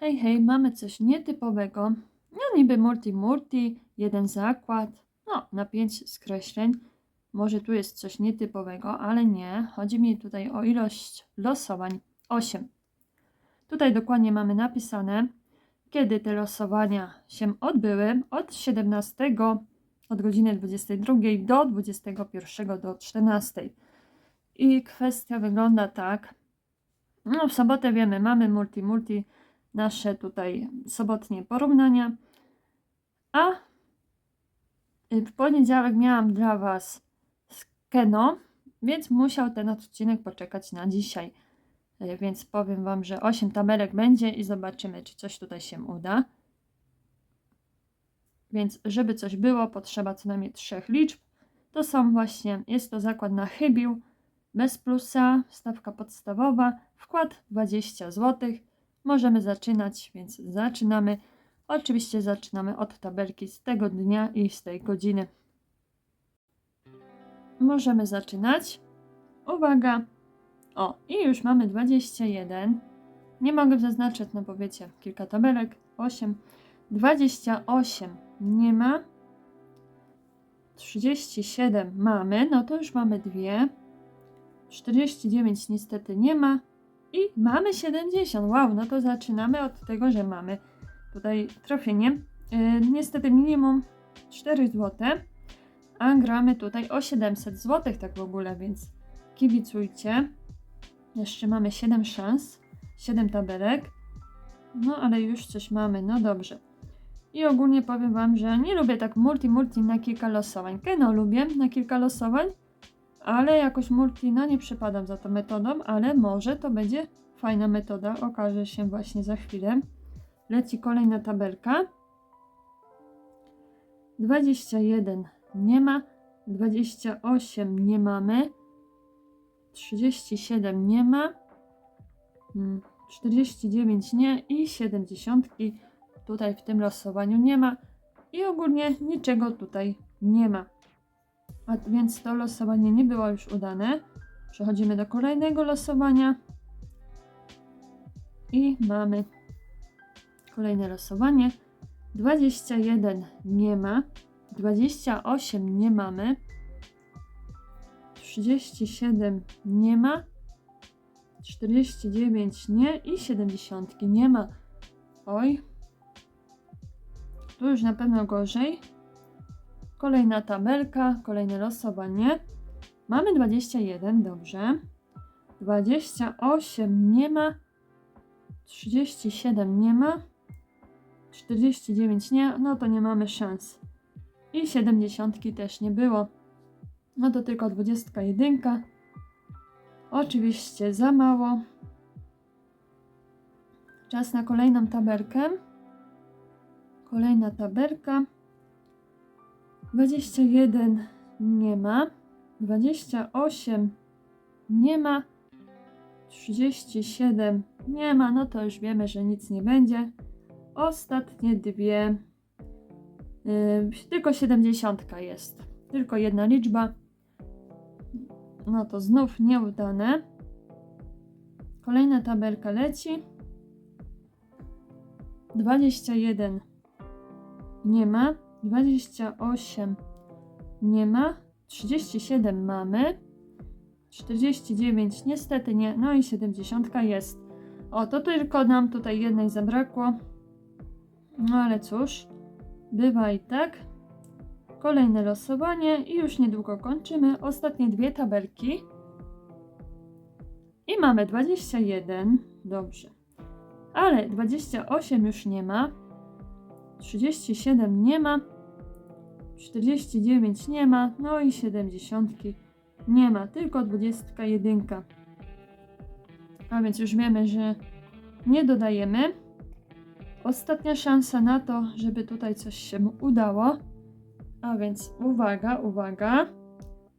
Hej, hej, mamy coś nietypowego. No niby multi multi, jeden zakład, no na pięć skreśleń. Może tu jest coś nietypowego, ale nie. Chodzi mi tutaj o ilość losowań 8. Tutaj dokładnie mamy napisane, kiedy te losowania się odbyły od 17 od godziny 22 do 21 do 14. I kwestia wygląda tak. No w sobotę wiemy, mamy multi multi nasze tutaj sobotnie porównania. A w poniedziałek miałam dla Was Keno, więc musiał ten odcinek poczekać na dzisiaj. Y, Więc powiem Wam, że 8 tabelek będzie i zobaczymy, czy coś tutaj się uda. Więc żeby coś było, potrzeba co najmniej trzech liczb. To są właśnie, jest to zakład na chybił, bez plusa, stawka podstawowa, wkład 20 zł. Możemy zaczynać, więc zaczynamy. Oczywiście zaczynamy od tabelki z tego dnia i z tej godziny. Możemy zaczynać. Uwaga! O, i już mamy 21. Nie mogę zaznaczyć, no bo wiecie, kilka tabelek. 8. 28 nie ma. 37 mamy, no to już mamy dwie. 49 niestety nie ma. I mamy 70. Wow, no to zaczynamy od tego, że mamy tutaj trafienie. Yy, niestety minimum 4 zł, a gramy tutaj o 700 zł tak w ogóle, więc kibicujcie. Jeszcze mamy 7 szans, 7 tabelek. No ale już coś mamy, no dobrze. I ogólnie powiem Wam, że nie lubię tak multi multi na kilka losowań. Keno lubię na kilka losowań, ale jakoś multi, no nie przypadam za tą metodą, ale może to będzie fajna metoda, okaże się właśnie za chwilę. Leci kolejna tabelka. 21 nie ma, 28 nie mamy, 37 nie ma, mm, 49 nie i 70 tutaj w tym losowaniu nie ma i ogólnie niczego tutaj nie ma. A więc to losowanie nie było już udane. Przechodzimy do kolejnego losowania. I mamy kolejne losowanie. 21 nie ma. 28 nie mamy. 37 nie ma. 49 nie i 70 nie ma. Oj. Tu już na pewno gorzej. Kolejna tabelka, kolejne losowanie. Mamy 21, dobrze. 28 nie ma. 37 nie ma. 49 nie, no to nie mamy szans. I 70 też nie było. No to tylko 21. Oczywiście za mało. Czas na kolejną tabelkę. Kolejna tabelka. 21 nie ma. 28 nie ma. 37 nie ma. No to już wiemy, że nic nie będzie. Ostatnie dwie. Yy, tylko 70 jest. Tylko jedna liczba. No to znów nieudane. Kolejna tabelka leci. 21 nie ma. 28 nie ma. 37 mamy. 49 niestety nie. No i 70 jest. O, to tylko nam tutaj jednej zabrakło. No ale cóż, bywa i tak. Kolejne losowanie i już niedługo kończymy. Ostatnie dwie tabelki. I mamy 21. Dobrze. Ale 28 już nie ma. 37 nie ma. 49 nie ma. No i 70 nie ma. Tylko 21. A więc już wiemy, że nie dodajemy. Ostatnia szansa na to, żeby tutaj coś się udało. A więc uwaga, uwaga.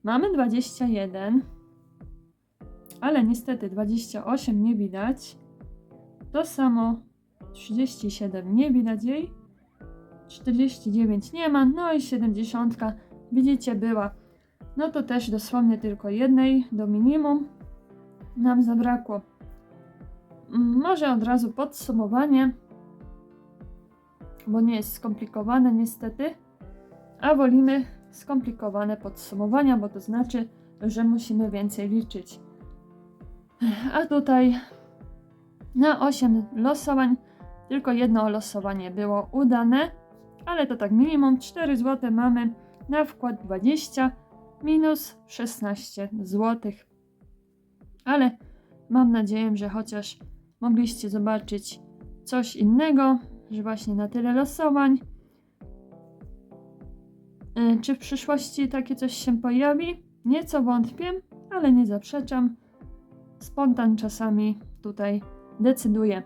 Mamy 21. Ale niestety 28 nie widać. To samo 37 nie widać jej. 49 nie ma, no i 70 widzicie była. No to też dosłownie tylko jednej do minimum nam zabrakło. Mm, Może od razu podsumowanie. bo nie jest skomplikowane niestety, a wolimy skomplikowane podsumowania, bo to znaczy, że musimy więcej liczyć. A tutaj na 8 losowań tylko jedno losowanie było udane, ale to tak minimum 4 zł mamy na wkład 20 minus 16 zł. Ale mam nadzieję, że chociaż mogliście zobaczyć coś innego, że właśnie na tyle losowań. Y, Czy w przyszłości takie coś się pojawi? Nieco wątpię, ale nie zaprzeczam. Spontan czasami tutaj decyduje.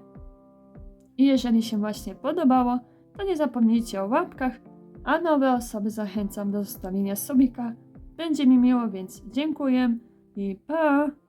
I jeżeli się właśnie podobało, to nie zapomnijcie o łapkach, a nowe osoby zachęcam do zostawienia subika. Będzie mi miło, więc dziękuję i pa!